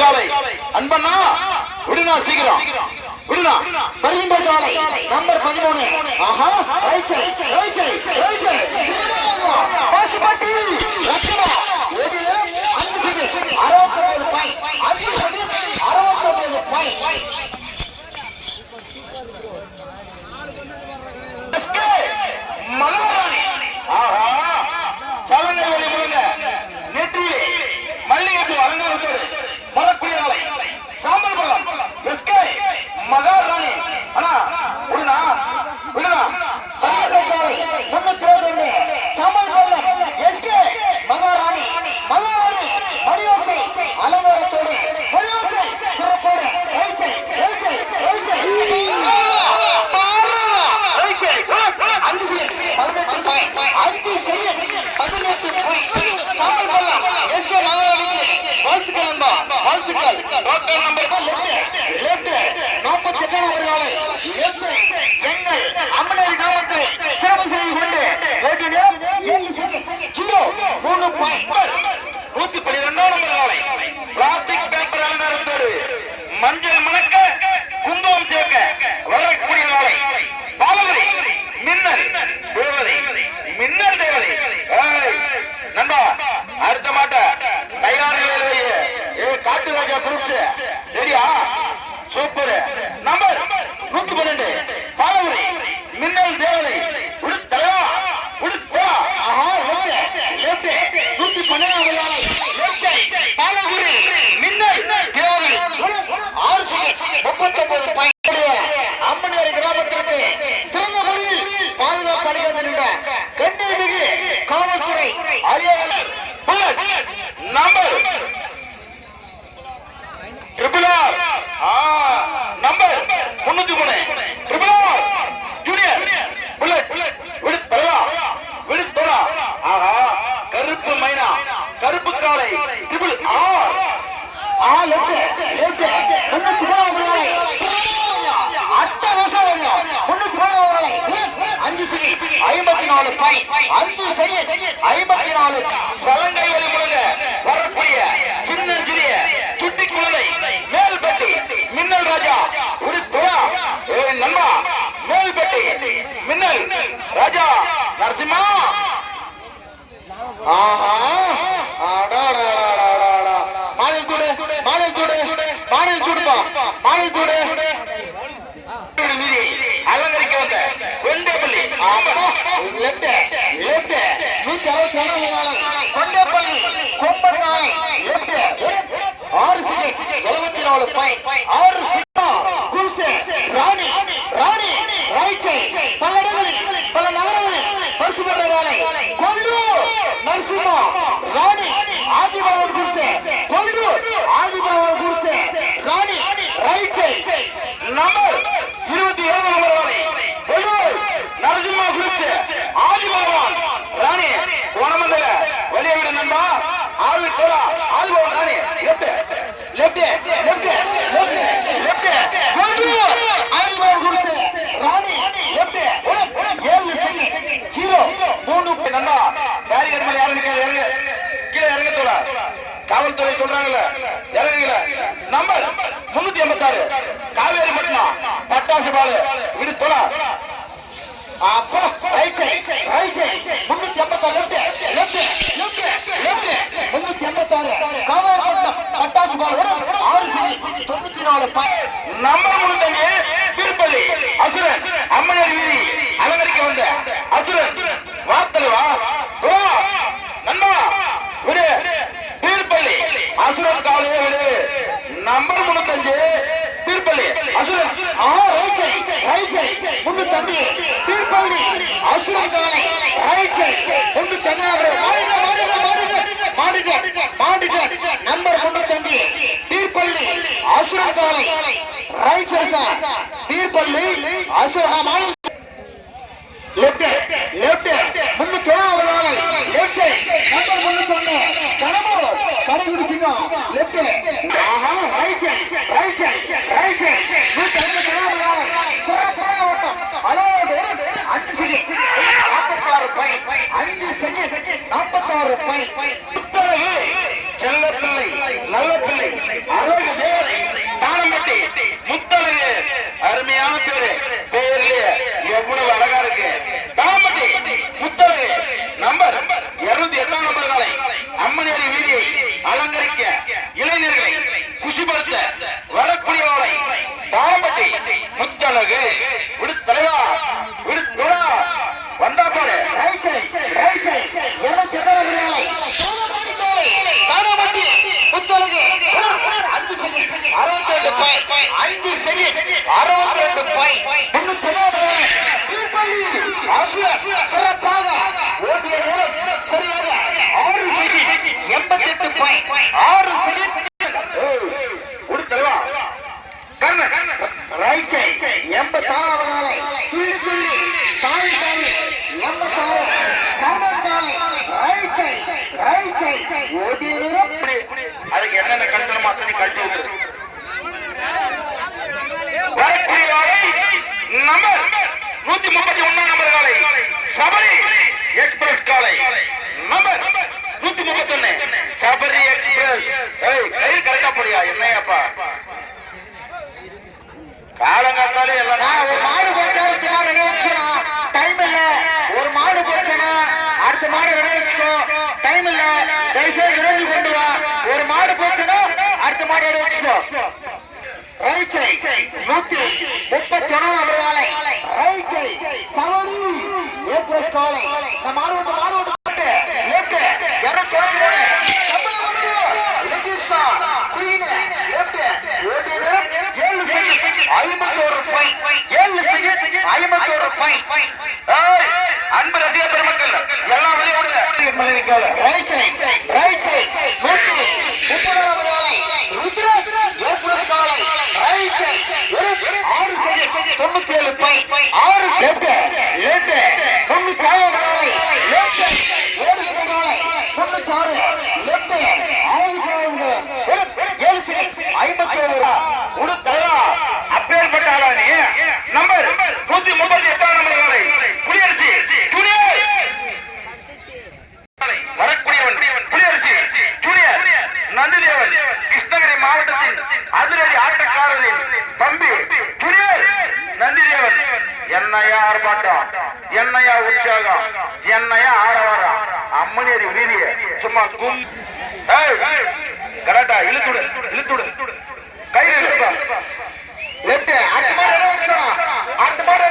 காலை. அன்பண்ணா விடுனா சீக்கிரம். விடுனா வருகின்ற காலை. நம்பர் பதிமூணு. ஆஹா ரைச்சல் ரைச்சல் ரைச்சல் சைடு ரைட் சைடு பசுபட்டி லட்சுமா எதிலே அஞ்சு செகண்ட் அறுபத்தொன்பது பாயிண்ட் அஞ்சு செகண்ட் அறுபத்தொன்பது பாயிண்ட் எஸ்கே மலர்வாணி ஆஹா சலங்கை ஒளி முழுங்க நெற்றியிலே மல்லிகைப்பூ அலங்காரத்தோடு வரக்கூடிய நாளை சாம்பல் பழம் எஸ்கே மகாராணி அண்ணா விடுனா விடுனா வருகின்ற காலை முன்னூத்தி இருபத்தி சமல் கொல்லம் எஸ்கே மகாராணி மகாராணி மணியோசை அலங்காரத்தோடு மணியோசை சிறப்போடு right side right side right side அஞ்சு செகண்ட் பதினெட்டு பாயிண்ட் அஞ்சு செகண்ட் பதினெட்டு பாயிண்ட் சாமல் கொல்லம் எஸ்கே மகாராணிக்கு வாழ்த்துக்கள் அன்பா வாழ்த்துக்கள் டோட்டல் நம்பர் லெப்ட் லெப்ட் நாற்பத்தி எட்டாம் நாளை எங்கள் அம்மனரி கிராமத்தில் சிறப்பு செய்து கொண்டு ஓட்டினர் ஏழு செகண்ட் ஜீரோ மூணு நூத்தி பனிரெண்டாம் நம்பர் நாளை பிளாஸ்டிக் பேப்பர் அலங்காரத்தோடு மஞ்சள் மணக்க குங்குமம் சேர்க்க வரக்கூடிய நாளை பாலவரி மின்னல் தேவதை மின்னல் தேவதை நண்பா அடுத்த மாட்ட தயார் நிலையிலேயே ஏ காட்டு ராஜா குரூப்ஸ் சரியா சூப்பர் நம்பர் நூத்தி பன்னெண்டு பாலவரி மின்னல் தேவதை உடுத்தலையா உடுத்தா ஆஹா லெப்ட் லெப்ட் அஞ்சு செகண்ட் ஐம்பத்தி நாலு சலங்கை ஒளி முழங்க வரக்கூடிய சின்ன சிறிய சுட்டி குழந்தை மேல்பட்டி மின்னல் ராஜா ஒரு துறா நண்பா மேல்பட்டி மின்னல் ராஜா நரசிம்மா. ஆஹா. மாலை சூடு மாலை சூடு மாலை சூடுப்பா மாலை சூடு வீதி அலங்கரிக்க வந்த வெண்டப்பள்ளி ஆமா லெப்ட் லெப்ட் நூத்தி அறுபத்தி ஒன்பது கொண்டப்பள்ளி கொம்பட்டாய் லெப்ட் ஆறு செகண்ட் எழுபத்தி நாலு பாயிண்ட் ஆறு செகண்ட் குல்சே ராணி ராணி ரைட் சைட் பல இடங்களில் பல நகரங்களில் பரிசு பெற்ற காலை கொண்டு நரசிம்மா ராணி ஆதிபவன் குல்சே கொண்டு ஆதிபவன் குல்சே ராணி ரைட் சைட் நம்பர் இருபத்தி ஏழு நம்பர் வாணி வெள்ளூர் நரசிம்மா குறித்து ஆதி பகவான் ராணி கோணமந்தல வெளியே விடு நண்பா ஆளு தோலா ஆள் பகவான் ராணி left left left left left கொண்டு ஆதிபவன் குல்சே ராணி லெப்ட் ஏழு செகண்ட் ஜீரோ மூணு நண்பா பேரியர் மேல யாரும் நிக்காது இறங்க கீழே இறங்க தோலா காவல்துறை சொல்றாங்கல்ல இறங்குங்கள நம்பர் முன்னூத்தி எண்பத்தி ஆறு காவேரி மட்டும் பட்டாசு பாலு விடு தோலா அப்பா ரைட் ரைட் முன்னூத்தி எண்பத்தாறு லெப்ட் லெப்ட் லெப்ட் லெப்ட் முன்னூத்தி எண்பத்தாறு. காவேரிப்பட்டினம் பட்டாசு பால். ஆறு தொண்ணூத்தி நாலு பாயிண்ட் நம்பர் திருப்பள்ளி அசுரன் அம்மனர் வீதி அலங்கரிக்க வந்த அசுரன் வார்த்தலைவா ஓ நண்பா விடு திருப்பள்ளி அசுரன் காலையே விடு நம்பர் முன்னூத்தஞ்சு திருப்பள்ளி அசுரன் ஆ ரைட் சைட் ரைட் தீர்ப்பள்ளி அசுரம் நம்பர் முன்னூத்தி அஞ்சு. தீர்ப்பள்ளி அசுரம் காலை தீர்ப்பள்ளி அசுரம் எட்டு எட்டு முன்னூத்தி ஏழாவது ஆள் எட்டு நம்பர் முன்னூத்தி ஒண்ணு கடம்பூர் கடைபிடிச்சுங்க எட்டு ஆஹா ரைட் ரைட் ரைட் நூத்தி ஐம்பத்தி ஏழாவது ஆள் சிறப்பான ஓட்டம். அதாவது அஞ்சு செகண்ட் நாற்பத்தாறு பை. அஞ்சு அருமையான பேரு. சபரி எக்ஸ்பிரஸ் காலை. நம்பர் நூத்தி முப்பத்தி ஒண்ணு சபரி எக்ஸ்பிரஸ். கை கரெக்டா போடியா? காலம் காத்தாலே எல்லாம் ஒரு மாடு போச்சா அடுத்த மாடு ரெடி வச்சுக்கோ டைம் இல்ல. ஒரு மாடு போச்சேன்னா அடுத்த மாடு ரெடி வச்சுக்கோ. டைம் இல்ல. தயவுசெய்து விரைவில் கொண்டு வா. ஒரு மாடு போச்சுன்னா அடுத்த மாடு ரெடி வச்சுக்கோ. Right side. நூத்தி முப்பத்தி ஒண்ணு ஒரு வேலை அன்பு ரசிக பெருமக்கள் எல்லாம் வெளியே ஓடுங்க. ரைட் சைட் என்னையா ஆர்ப்பாட்டம்? என்னையா உற்சாகம்? என்னையா ஆரவாரம் அம்மனேரி வீதிய சும்மா கும். கரெக்டா இழுத்துடு இழுத்துடு கையில் இழுத்துடா லெப்ட் அடுத்த மாடு அடுத்த மாடு